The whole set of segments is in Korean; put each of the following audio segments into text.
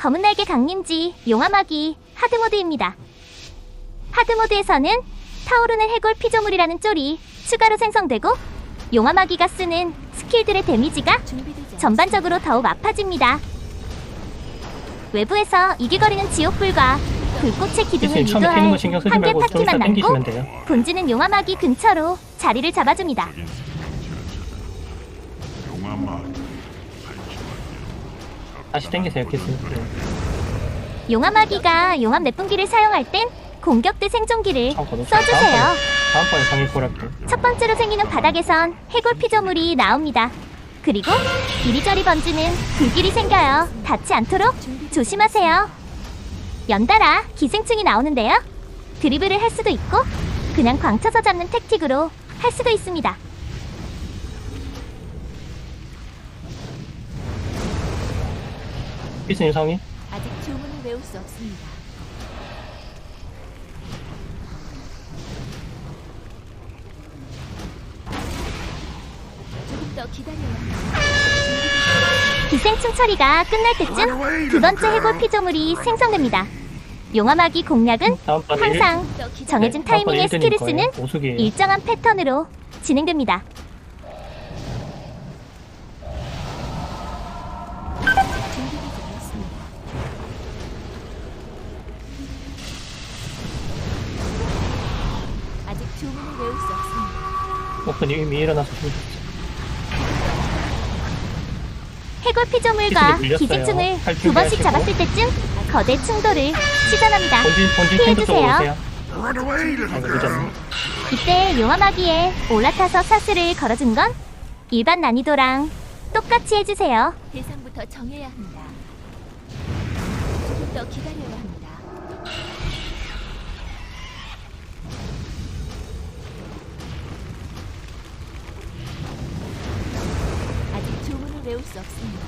검은 날개 강림지 용암하기 하드모드입니다. 하드모드에서는 타오르는 해골 피조물이라는 쫄이 추가로 생성되고 용암하기가 쓰는 스킬들의 데미지가 전반적으로 더욱 아파집니다. 외부에서 이기거리는 지옥불과 불꽃의 기둥을 처음에 거 유도할 신경 쓰지 한개 말고 좀 파티만 이따 남고 돼요. 본진은 용암하기 근처로 자리를 잡아줍니다. 다시 당기세요, 피스님. 네. 용암하기가 용암 내뿜기를 사용할 땐 공격대 생존기를 써주세요. 다음번에, 상위 고랄게. 첫 번째로 생기는 바닥에선 해골 피조물이 나옵니다. 그리고 이리저리 번지는 불길이 생겨요. 닿지 않도록 조심하세요. 연달아 기생충이 나오는데요. 드리블을 할 수도 있고 그냥 광쳐서 잡는 택틱으로 할 수도 있습니다. 피스님 상위. 아직 주문을 외울 수 없습니다. 조금 더 기다려야 합니다. 기생충 처리가 끝날 때쯤 두 번째 해골 피조물이 생성됩니다. 용암하기 공략은 다음번에 항상 더 기다려. 정해진 타이밍에 다음번에 스킬을 1등일 쓰는 거예요. 일정한 패턴으로 진행됩니다. 주문을 외울 수 없습니다. 오프님 이미 일어나서 죽으셨죠. 해골 피조물과 피스를 물렸어요. 기생충을 팔두 번씩 준비하시고. 잡았을 때쯤 거대 충돌을 시전합니다. 본진, 본진 텐트 쪽으로 피해주세요. 오세요. Run away, little 아이고, girl. 늦었네. 이때 용암하기에 올라타서 사슬을 걸어준 건 일반 난이도랑 똑같이 해주세요. 대상부터 정해야 합니다. 조금 더 기다려야 합니다. 외울 수 없습니다.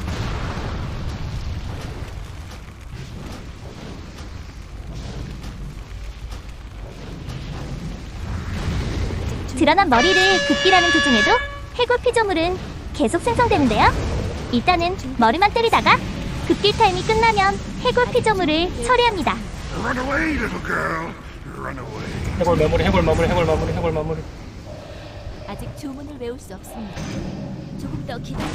드러난 머리를 급기라는 도중에도 해골 피조물은 계속 생성되는데요. 일단은 머리만 때리다가 급기 타임이 끝나면 해골 피조물을 처리합니다. Run away, little girl. Run away. 해골 마무리, 해골 마무리, 해골 마무리, 해골 마무리. 아직 주문을 외울 수 없습니다. 조금 더 기다려.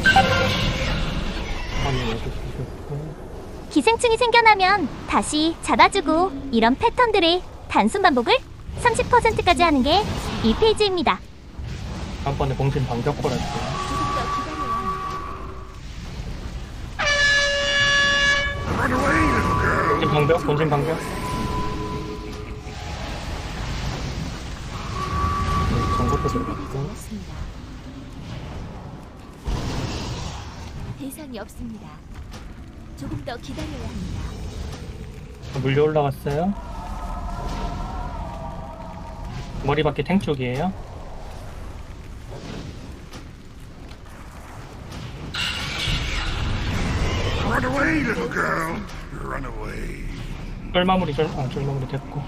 기생충이 생겨나면 다시 잡아주고 이런 패턴들의 단순 반복을 30%까지 하는 게 이 페이지입니다. 다음번에 봉진 반격 콜할게요. 조금 더 girl. 본진 방벽, 본진 방벽. 네, 전국도 들어갔고. 않았습니다. 대상이 없습니다. 조금 더 기다려야 합니다. 물려 올라갔어요. 머리 밖에 탱 쪽이에요. Run away, little girl. Run away. 쫄 마무리, 쫄, 아, 쫄 마무리 됐고.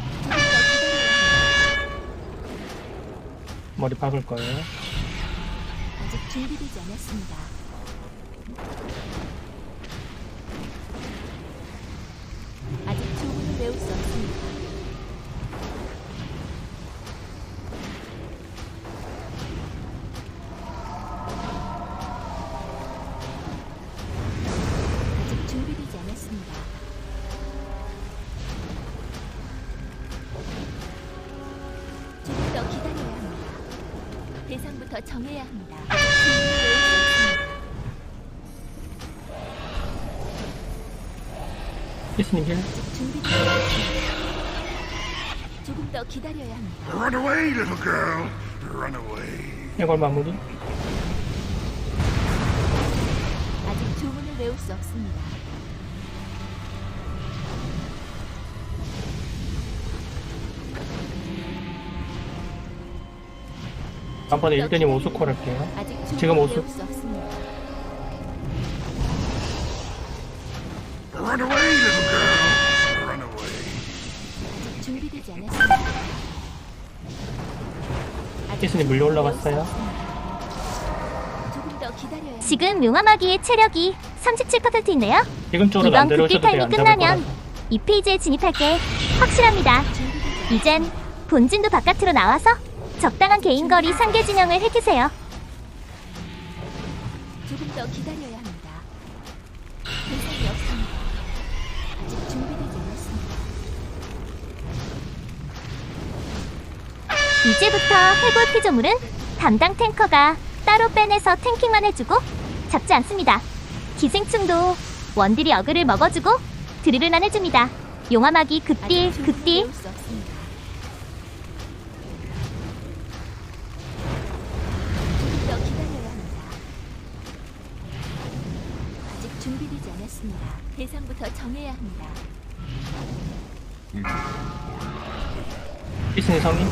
머리 박을 거예요. 아직 준비되지 않았습니다. 대상부터 정해야 합니다. 수. 피스님 힐. 않았습니다. 조금 더 기다려야 합니다. Run away, little girl. Run away. 해골 마무리. 아직 주문을 외울 수 없습니다. 다음번에 1대님 오수 콜 할게요. 지금 오수. 외울 수 없습니다. Run away, little girl. Run away. 아직 준비되지 않았습니다. 아직 피스님 물려 올라갔어요. 없습니다. 조금 더 기다려야 합니다. 지금 용암하기의 체력이 37%인데요. 지금 쪽으로 이번 안 내려오셔도 극딜 돼요. 타임이 끝나면. 이 페이지에 진입할게. 확실합니다. 준비되지 이젠 본진도 바깥으로 나와서 적당한 개인 거리 상계 진영을 획기세요. 조금 더 기다려야 합니다. 대상이 없습니다. 아직 준비되지 않았습니다. 이제부터 해골 피조물은 담당 탱커가 따로 빼내서 탱킹만 해주고 잡지 않습니다. 기생충도 원딜이 어그를 먹어주고 드릴을만 해줍니다. 용암하기 급딜 아직 급딜 배울 수 없습니다. 준비되지 않았습니다. 대상부터 정해야 합니다. 피스님 성인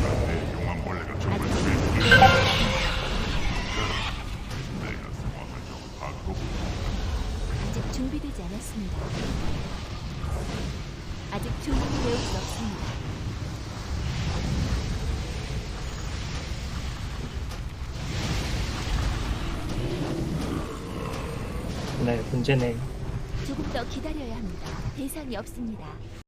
아직 준비되지 않았습니다. 아직 주문을 외울 수 없습니다. 네 문제네요. 조금 더 기다려야 합니다. 대상이 없습니다.